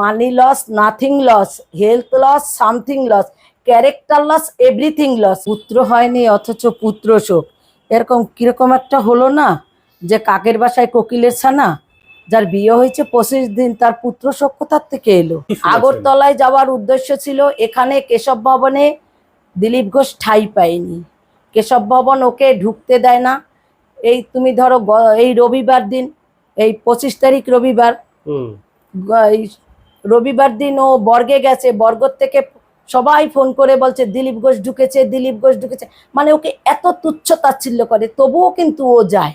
Money loss nothing loss health loss something loss character loss everything loss পুত্র হয়নি অথচ পুত্র শোক। এরকম কীরকম একটা হলো না যে কাকের বাসায় কোকিলের ছানা যার বিয়ে হয়েছে পঁচিশ দিন তার পুত্র শোক কোথার থেকে এলো? আগরতলায় যাওয়ার উদ্দেশ্য ছিল এখানে কেশব ভবনে দিলীপ ঘোষ ঠাই পায়নি। কেশব ভবন ওকে ঢুকতে দেয় না। এই তুমি ধরো এই রবিবার দিন এই পঁচিশ তারিখ রবিবার এই রবিবার দিন ও বর্গে গেছে বর্গর থেকে সবাই ফোন করে বলছে দিলীপ ঘোষ ঢুকেছে দিলীপ ঘোষ ঢুকেছে। মানে ওকে এত তুচ্ছ তাচ্ছিল্য করে তবুও কিন্তু ও যায়।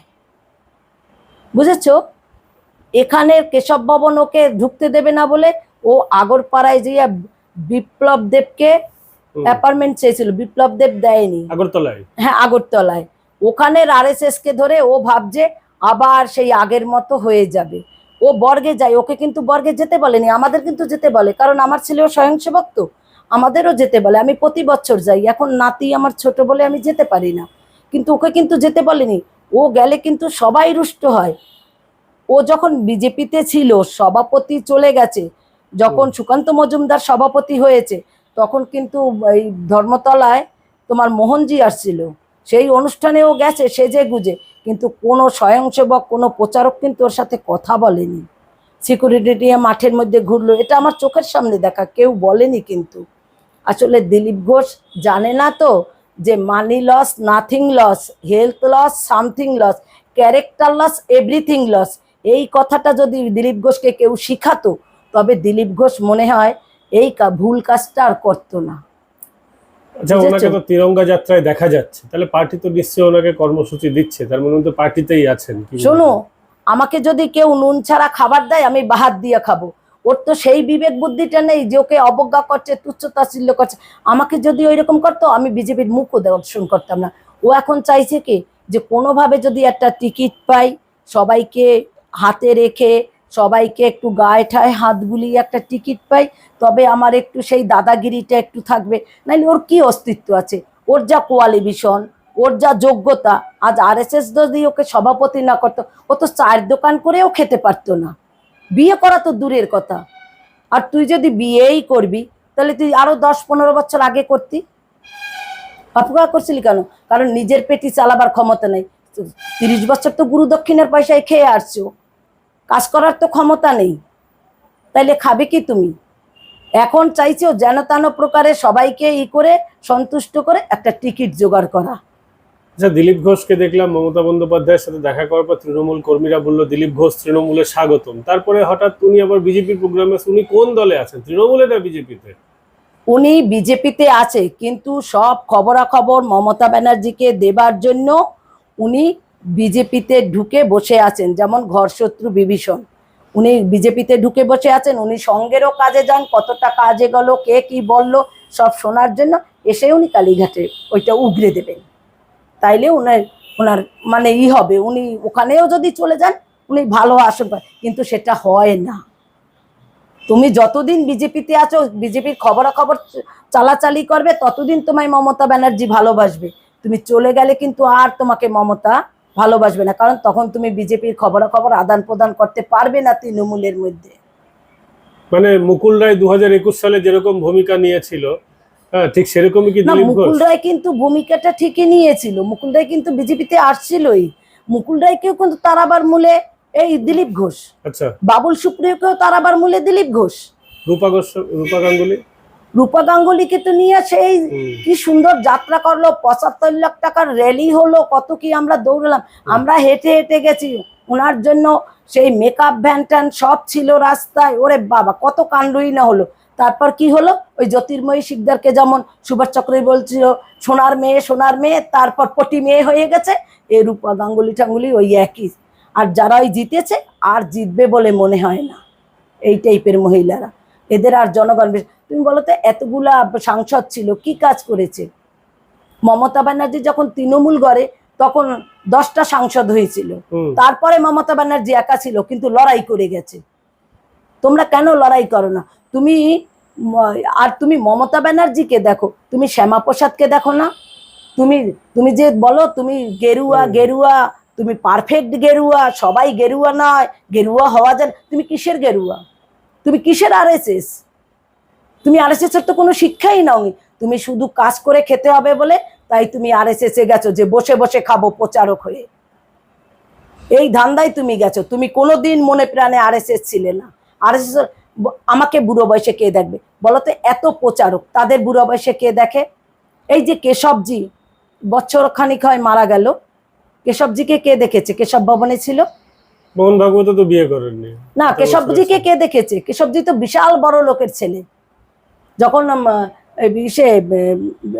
বুঝেছ? এখানে কেশব ভবন ওকে ঢুকতে দেবে না বলে ও আগরপাড়ায় যে বিপ্লব দেবকে অ্যাপার্টমেন্ট চেয়েছিল বিপ্লব দেব দেয়নি। আগরতলায়? হ্যাঁ আগরতলায়। ওখানের আরএসএস কে ধরে ও ভাবছে আবার সেই আগের মতো হয়ে যাবে। ও বর্গে যায় ওকে কিন্তু বর্গে যেতে বলেনি আমাদের কিন্তু যেতে বলে কারণ আমার ছেলেও স্বয়ংসেবক তো আমাদেরও যেতে বলে আমি প্রতি বছর যাই এখন নাতি আমার ছোট বলে আমি যেতে পারি না কিন্তু ওকে কিন্তু যেতে বলেনি ও গেলে কিন্তু সবাই রুষ্ট হয় ও যখন বিজেপিতে ছিল সভাপতি চলে গেছে যখন সুকান্ত মজুমদার সভাপতি হয়েছে তখন কিন্তু এই ধর্মতলায় তোমার মোহনজি আসছিল সেই অনুষ্ঠানেও গেছে সেজে গুজে কিন্তু কোনো স্বয়ংসেবক, কোনো প্রচারক কিন্তু ওর সাথে কথা বলেনি। সিকিউরিটি নিয়ে মাঠের মধ্যে ঘুরলো। এটা আমার চোখের সামনে দেখা, কেউ বলেনি কিন্তু। আসলে দিলীপ ঘোষ জানে না তো যে money loss nothing loss health loss something loss character loss everything loss এই কথাটা যদি দিলীপ ঘোষকে কেউ শিখাতো, তবে দিলীপ ঘোষ মনে হয় এই ভুল কাজটা আর করতো না। আচ্ছা ওনাকে তো তিরঙ্গা যাত্রায় দেখা যাচ্ছে। তাহলে পার্টি তো নিশ্চয়ই ওনাকে কর্মসূচি দিচ্ছে। তার মানে তো পার্টিতেই আছেন শোনো আমাকে যদি কেউ নুন ছাড়া খাবার দেয় আমি বাহাত দিয়ে খাব। ওর তো সেই বিবেক বুদ্ধিটা নেই যে ওকে অবজ্ঞা করছে তুচ্ছ তাচ্ছিল্য করছে। আমাকে যদি ওই রকম করতো আমি বিজেপির মুখও দর্শন করতাম না। ও এখন চাইছে কি? যে কোনোভাবে যদি একটা টিকিট পাই সবাইকে হাতে রেখে সবাইকে একটু গায়ে ঠায় হাত বুলিয়ে একটা টিকিট পাই, তবে আমার একটু সেই দাদাগিরিটা একটু থাকবে। নাহলে ওর কি অস্তিত্ব আছে? ওর যা কোয়ালিফিকেশন ওর যা যোগ্যতা, আজ আর এস এস যদি ওকে সভাপতি না করতো, ও তো চায়ের দোকান করেও খেতে পারতো না। বিয়ে করা তো দূরের কথা। আর তুই যদি বিয়েই করবি, তাহলে তুই আরও দশ পনেরো বছর আগে করতি। অপকার করছিলি কেন? কারণ নিজের পেটি চালাবার ক্ষমতা নেই। তিরিশ বছর তো গুরু দক্ষিণের পয়সায় খেয়ে আসছো। কাজ করার তো ক্ষমতা নেই। তাইলে খাবে কি তুমি? এখন চাইছো যেন তেন প্রকারে সবাইকে ই করে সন্তুষ্ট করে একটা টিকিট জোগাড় করা। আচ্ছা দিলীপ ঘোষকে দেখলাম মমতা বন্দ্যোপাধ্যায়ের সাথে দেখা করার পর তৃণমূল কর্মীরা বলল দিলীপ ঘোষ তৃণমূলের স্বাগতম। তারপরে হঠাৎ উনি আবার বিজেপির প্রোগ্রামে উনি কোন দলে আছেন? তৃণমূলে না বিজেপিতে? উনি বিজেপিতে আছে কিন্তু সব খবরাখবর মমতা ব্যানার্জিকে দেবার জন্য উনি বিজেপিতে ঢুকে বসে আছেন, যেমন ঘরশত্রু বিভীষণ। উনি বিজেপিতে ঢুকে বসে আছেন, উনি সঙ্গেরও কাজে যান, কতটা কাজে গেল, কে কি বলল, সব শোনার জন্য এসে উনি কালীঘাটে ওইটা উগরে দেবেন। তাইলে উনার ওনার মানে ই হবে, উনি ওখানেও যদি চলে যান, উনি ভালো আসন কিন্তু সেটা হয় না। তুমি যতদিন বিজেপিতে আছো, বিজেপির খবরাখবর চালাচালি করবে, ততদিন তোমায় মমতা ব্যানার্জি ভালোবাসবে। তুমি চলে গেলে কিন্তু আর তোমাকে মমতা ভালোবাসবে না। কারণ তখন তুমি বিজেপির খবরাখবর আদান প্রদান করতে পারবে না তৃণমূলের মধ্যে। মানে মুকুল রায় দু সালে যেরকম ভূমিকা নিয়েছিল হ্যাঁ ঠিক সেরকমই কি মুকুল রায় কিন্তু ভূমিকাটা ঠিকই নিয়েছিল। মুকুল রায় কিন্তু বিজেপিতে আসছিলই। মুকুল রায়কেও কিন্তু তারাবার মূলে এই দিলীপ ঘোষ। আচ্ছা। বাবুল সুপ্রিয়কেও তারাবার মূলে দিলীপ ঘোষ। রূপা ঘোষ রূপা গাঙ্গুলি? রূপা গাঙ্গুলিকে তো নিয়ে সেই। কি সুন্দর যাত্রা করল পঁচাত্তর লাখ টাকার র্যালি হলো কত কি আমরা দৌড়লাম। আমরা হেঁটে হেঁটে গেছি ওনার জন্য সেই মেকআপ ভ্যান ট্যান সব ছিল রাস্তায় ওরে বাবা কত কাণ্ডই না হলো। তারপর কি হলো ওই জ্যোতির্ময়ী শিকদারকে যেমন সুভাষ চক্রই বলছিল সোনার মেয়ে সোনার মেয়ে তারপর পটি মেয়ে হয়ে গেছে এ রূপা গাঙ্গুলি টাঙ্গুলি ওই একই। আর যারা ওই জিতেছে আর জিতবে বলে মনে হয় না এই টাইপের মহিলারা। এদের আর জনগণ বেশ- তুমি বলো তো এতগুলা সাংসদ ছিল কি কাজ করেছে? মমতা ব্যানার্জি যখন তৃণমূল গড়ে তখন দশটা সাংসদ হয়েছিল। তারপরে মমতা ব্যানার্জি একা ছিল কিন্তু লড়াই করে গেছে। তোমরা কেন লড়াই করো না? তুমি আর তুমি মমতা ব্যানার্জিকে দেখো তুমি শ্যামা প্রসাদকে দেখো না? তুমি তুমি যে বলো তুমি গেরুয়া গেরুয়া তুমি পারফেক্ট গেরুয়া সবাই গেরুয়া নয় গেরুয়া হওয়া যায় তুমি কিসের গেরুয়া? তুমি কিসের আরএসএস তুমি আরএসএস এর তো কোনো শিক্ষাই নাওনি। তুমি শুধু কাজ করে খেতে হবে বলে তাই তুমি আরএসএস এ গেছো যে বসে বসে খাব প্রচারক হয়ে। এই ধান্দায় তুমি গেছো। তুমি কোনোদিন মনে প্রাণে আর আরএসএস ছিলে না। আর আরএসএস আমাকে বুড়ো বয়সে কে দেখবে? বলো তো এত প্রচারক তাদের বুড়ো বয়সে কে দেখে? এই যে কেশবজি বছর খানিক হয় মারা গেল। কেশবজিকে কে দেখেছে? কেশব ভবনে ছিল? মোহন ভাগবত তো বিয়ে করেননি। না কেশবজিকে কে দেখেছে? কেশবজি তো বিশাল বড় লোকের ছেলে। যখন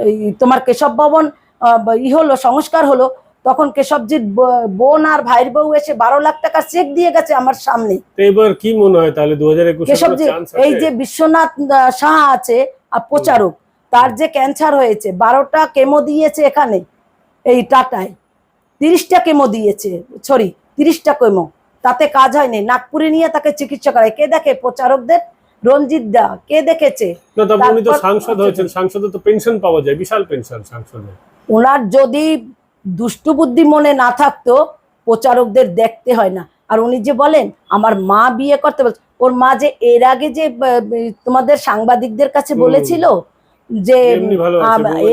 এই তোমার কেশব ভবন ই হলো সংস্কার হলো তখন কেশবজির বোন আর ভাইয়ের বউ এসে বারো লাখ টাকা চেক দিয়ে গেছে আমার সামনে। এবার কি মনে হয় তাহলে দু কেশবজি এই যে বিশ্বনাথ সাহা আছে আর প্রচারক তার যে ক্যান্সার হয়েছে বারোটা কেমো দিয়েছে এখানে এই টাটায়। তিরিশটা কেমো দিয়েছে সরি তিরিশটা কেমো তাতে কাজ হয়নি। নাগপুরে নিয়ে তাকে চিকিৎসা করায়। কে দেখে? প্রচারকদের? রঞ্জিত দা কে দেখেছে? না তবে উনি তো সাংসদ হয়েছেন সাংসদে তো পেনশন পাওয়া যায় বিশাল পেনশন সাংসদে। ওনার যদি দুষ্টু বুদ্ধি মনে না থাকতো প্রচারকদের দেখতে হয় না। আর উনি যে বলেন আমার মা বিয়ে করতে বলছে। ওর মা যে এর আগে যে তোমাদের সাংবাদিকদের কাছে বলেছিল যে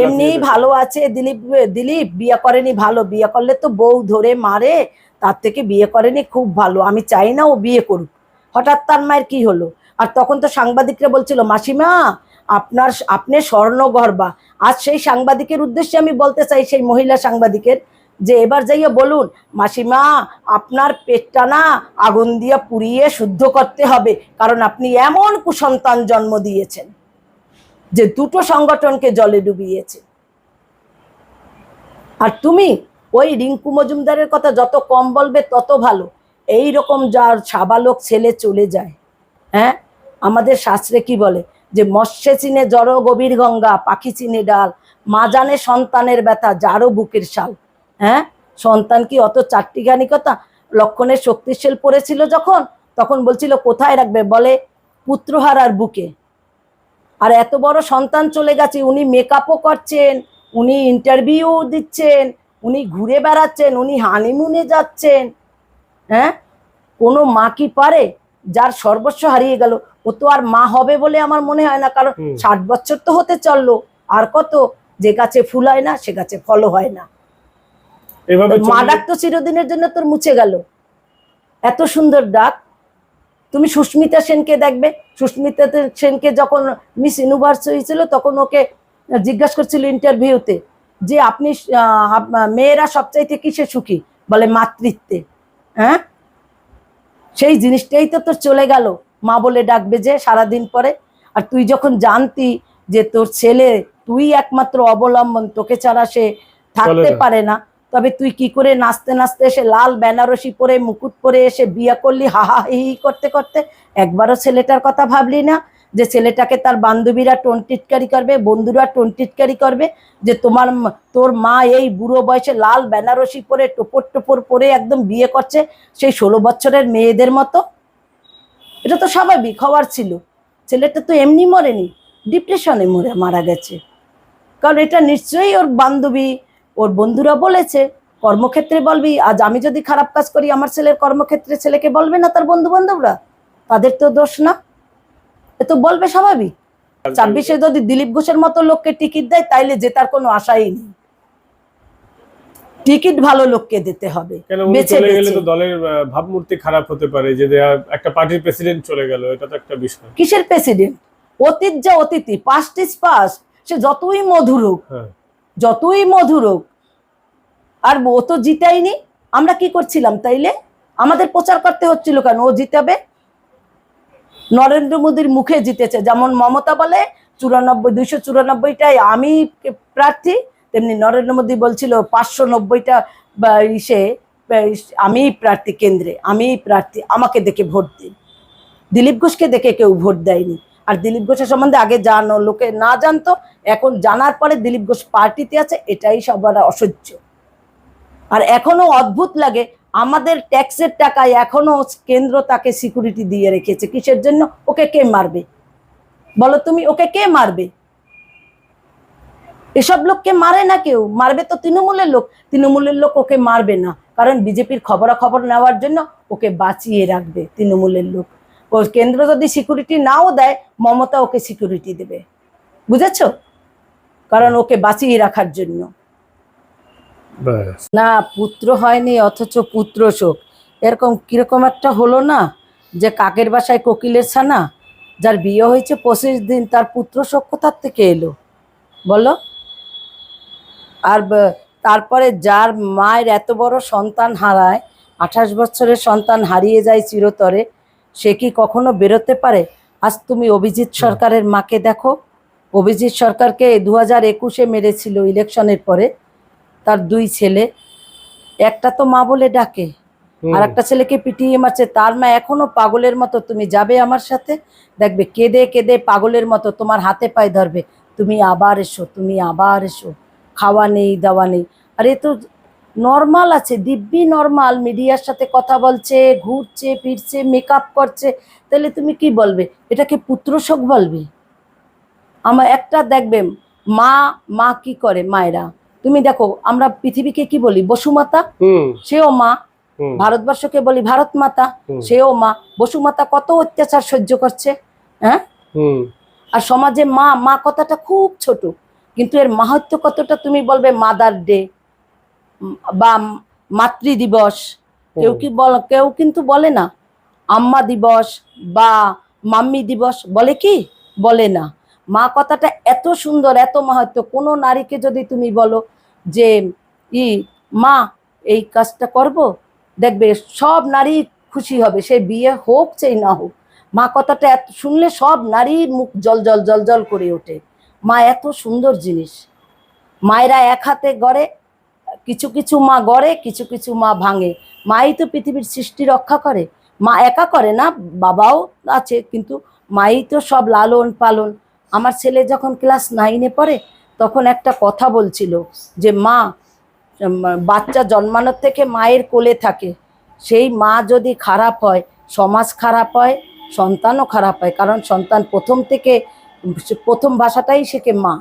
এমনি ভালো আছে দিলীপ দিলীপ বিয়ে করেনি ভালো বিয়ে করলে তো বউ ধরে মারে তার থেকে বিয়ে করেনি খুব ভালো আমি চাই না ও বিয়ে করুক। হঠাৎ তার মায়ের কি হলো? আর তখন তো সাংবাদিকরা বলছিল, মাসিমা, আপনার আপনি স্বর্ণগর্বা। আজ সেই সাংবাদিকের উদ্দেশ্যে আমি বলতে চাই, সেই মহিলা সাংবাদিকের, যে এবার যাইয়া বলুন, মাসিমা, আপনার পেটটা না আগুন দিয়ে পুড়িয়ে শুদ্ধ করতে হবে, কারণ আপনি এমন কুসন্তান জন্ম দিয়েছেন, যে দুটো সংগঠনকে জলে ডুবিয়েছে। আর তুমি, ওই রিঙ্কু মজুমদারের কথা যত কম বলবে, তত ভালো। এই রকম যার সাবালক ছেলে চলে যায়। হ্যাঁ? আমাদের শাস্ত্রে কি বলে? যে মৎস্যে চিনে জড় গভীর গঙ্গা, পাখি চিনে ডাল, মা জানে সন্তানের ব্যথা যারও বুকের শাল। হ্যাঁ? সন্তান কি অত চারটিখানি কথা? লক্ষণের শক্তিশীল পড়েছিল যখন? তখন বলছিল, কোথায় রাখবে? বলে, পুত্রহারার বুকে। আর এত বড় সন্তান চলে গেছে, উনি মেকআপও করছেন, উনি ইন্টারভিউ দিচ্ছেন, উনি ঘুরে বেড়াচ্ছেন, উনি হানিমুনে যাচ্ছেন। হ্যাঁ? কোনো মা কি পারে? যার সর্বস্ব হারিয়ে গেল ও তো আর মা হবে বলে আমার মনে হয় না কারণ ষাট বছর তো হতে চলল। আর কত? যে গাছে ফুল হয় না সে গাছে ফলও হয় না। মা ডাক তো চিরদিনের জন্য তোর মুছে গেল। এত সুন্দর ডাক। তুমি সুস্মিতা সেনকে দেখবে। সুস্মিতা সেনকে যখন মিস ইউনিভার্স হয়েছিল তখন ওকে জিজ্ঞাসা করছিল ইন্টারভিউতে যে আপনি মেয়েরা সবচাইতে কিসে সুখী? বলে মাতৃত্বে। হ্যাঁ? সেই জিনিসটাই তো তোর চলে গেল। মা বলে ডাকবে যে সারাদিন পরে। আর তুই যখন জানতি যে তোর ছেলে তুই একমাত্র অবলম্বন তোকে ছাড়া সে থাকতে পারে না। তবে তুই কি করে নাচতে নাচতে এসে লাল বেনারসি পরে মুকুট পরে এসে বিয়ে করলি? হাহা হা করতে করতে। একবারও ছেলেটার কথা ভাবলি না? যে ছেলেটাকে তার বান্ধবীরা টোন টিটকারি করবে, বন্ধুরা টোন টিটকারি করবে, যে তোমার তোর মা এই বুড়ো বয়সে লাল বেনারসি পরে টোপর টোপর পরে একদম বিয়ে করছে সেই ষোলো বছরের মেয়েদের মতো। এটা তো স্বাভাবিক, হওয়ার ছিল। ছেলেটা তো এমনি মরেনি, ডিপ্রেশনে মরে, মারা গেছে। কারণ এটা নিশ্চয়ই ওর বান্ধবী, ওর বন্ধুরা বলেছে, কর্মক্ষেত্রে বলবি, আজ আমি যদি খারাপ কাজ করি, আমার ছেলের কর্মক্ষেত্রে ছেলেকে বলবে না তার বন্ধু বান্ধবরা তাদের তো দোষ না। এ তো বলবে স্বাভাবিক। ছাব্বিশে যদি দিলীপ ঘোষের মতো লোককে টিকিট দেয় তাইলে জেতার কোনো আশাই নেই। টিকিট ভালো লোককে দিতে হবে। বেছে গেলে তো দলের ভাবমূর্তি খারাপ হতে পারে যে একটা পার্টির প্রেসিডেন্ট চলে গেল এটা তো একটা বিষয়। কিসের প্রেসিডেন্ট? অতীত যা অতীতই পাস্ট ইজ পাস্ট সে যতই মধুর হোক হ্যাঁ। যতই মধুর হোক আর ও তো জিতাইনি আমরা কি করছিলাম তাইলে? আমাদের প্রচার করতে হচ্ছিল কেন? ও জিতাবে? নরেন্দ্র মোদীর মুখে জিতেছে। যেমন মমতা বলে, চুরানব্বই, দুইশো চুরানব্বইটাই আমি প্রার্থী, তেমনি নরেন্দ্র মোদী বলছিল পাঁচশো নব্বইটা ইসে আমি প্রার্থী কেন্দ্রে আমি প্রার্থী, আমাকে দেখে ভোট দিন। দিলীপ ঘোষকে দেখে কেউ ভোট দেয়নি। আর দিলীপ ঘোষের সম্বন্ধে আগে জানো, লোকে না জানতো, এখন জানার পরে দিলীপ ঘোষ পার্টিতে আছে, এটাই সবার অসহ্য। আর এখনও অদ্ভুত লাগে আমাদের ট্যাক্সের টাকায় এখনও কেন্দ্র তাকে সিকিউরিটি দিয়ে রেখেছে। কিসের জন্য? ওকে কে মারবে? বলো তুমি, ওকে কে মারবে? এসব লোককে মারে না কেউ? মারবে তো তৃণমূলের লোক। তৃণমূলের লোক ওকে মারবে না। কারণ বিজেপির খবরাখবর নেওয়ার জন্য ওকে বাঁচিয়ে রাখবে তৃণমূলের লোক। ও কেন্দ্র যদি সিকিউরিটি নাও দেয়, মমতা ওকে সিকিউরিটি দেবে। বুঝেছ? কারণ ওকে বাঁচিয়ে রাখার জন্য। না পুত্র হয়নি অথচ পুত্র শোক এরকম কীরকম একটা হলো না যে কাকের বাসায় কোকিলের ছানা যার বিয়ে হয়েছে পঁচিশ দিন তার পুত্র শোক কোথার থেকে এলো? বলো। আর তারপরে যার মায়ের এত বড় সন্তান হারায় আঠাশ বছরের সন্তান হারিয়ে যায় চিরতরে সে কি কখনো বেরোতে পারে? আজ তুমি অভিজিৎ সরকারের মাকে দেখো। অভিজিৎ সরকারকে দু হাজার একুশে মেরেছিল ইলেকশনের পরে। তার দুই ছেলে। একটা তো মা বলে ডাকে আর একটা ছেলেকে পিটিয়ে মারছে। তার মা এখনও পাগলের মতো তুমি যাবে আমার সাথে? দেখবে কেঁদে কেঁদে পাগলের মতো তোমার হাতে পায়ে ধরবে। তুমি আবার এসো তুমি আবার এসো। খাওয়া নেই দাওয়া নেই। আর এ তো নর্মাল আছে দিব্যি নর্মাল। মিডিয়ার সাথে কথা বলছে ঘুরছে ফিরছে মেকআপ করছে। তাহলে তুমি কি বলবে? এটাকে পুত্রশোক বলবে? আমার একটা দেখবে মা মা কি করে? মায়েরা। তুমি দেখো আমরা পৃথিবীকে কি বলি? বসুমাতা সেও মা। ভারতবর্ষকে বলি ভারত মাতা সেও মা। বসুমাতা কত অত্যাচার সহ্য করছে হ্যাঁ? আর সমাজে মা মা কথাটা খুব ছোট কিন্তু এর মাহাত্ম কতটা তুমি বলবে? মাদার ডে বা মাতৃ দিবস। কেউ কি বল কেউ কিন্তু বলে না। আম্মা দিবস বা মাম্মি দিবস বলে কি? বলে না। মা কথাটা এত সুন্দর, এত মাহাত্ম কোনো নারীকে যদি তুমি বলো যে, ই, মা, এই কাজটা করব? দেখবে সব নারী খুশি হবে, সে বিয়ে হোক চাই না হোক। মা কথাটা এত শুনলে সব নারীর মুখ জল জল জল জল করে ওঠে। মা এত সুন্দর জিনিস। মায়েরা এক হাতে গড়ে, কিছু কিছু মা গড়ে, কিছু কিছু মা ভাঙে। মাই তো পৃথিবীর সৃষ্টি রক্ষা করে। মা একা করে না, বাবাও আছে, কিন্তু মাই তো সব লালন পালন আমার ছেলে যখন ক্লাস নাইনে পড়ে, তখন একটা কথা বলছিল যে, মা বাচ্চা জন্মানোর থেকে মায়ের কোলে থাকে। সেই মা যদি খারাপ হয়, সমাজ খারাপ হয়, সন্তানও খারাপ হয়, কারণ সন্তান প্রথম থেকে প্রথম ভাষাটাই শেখে মা।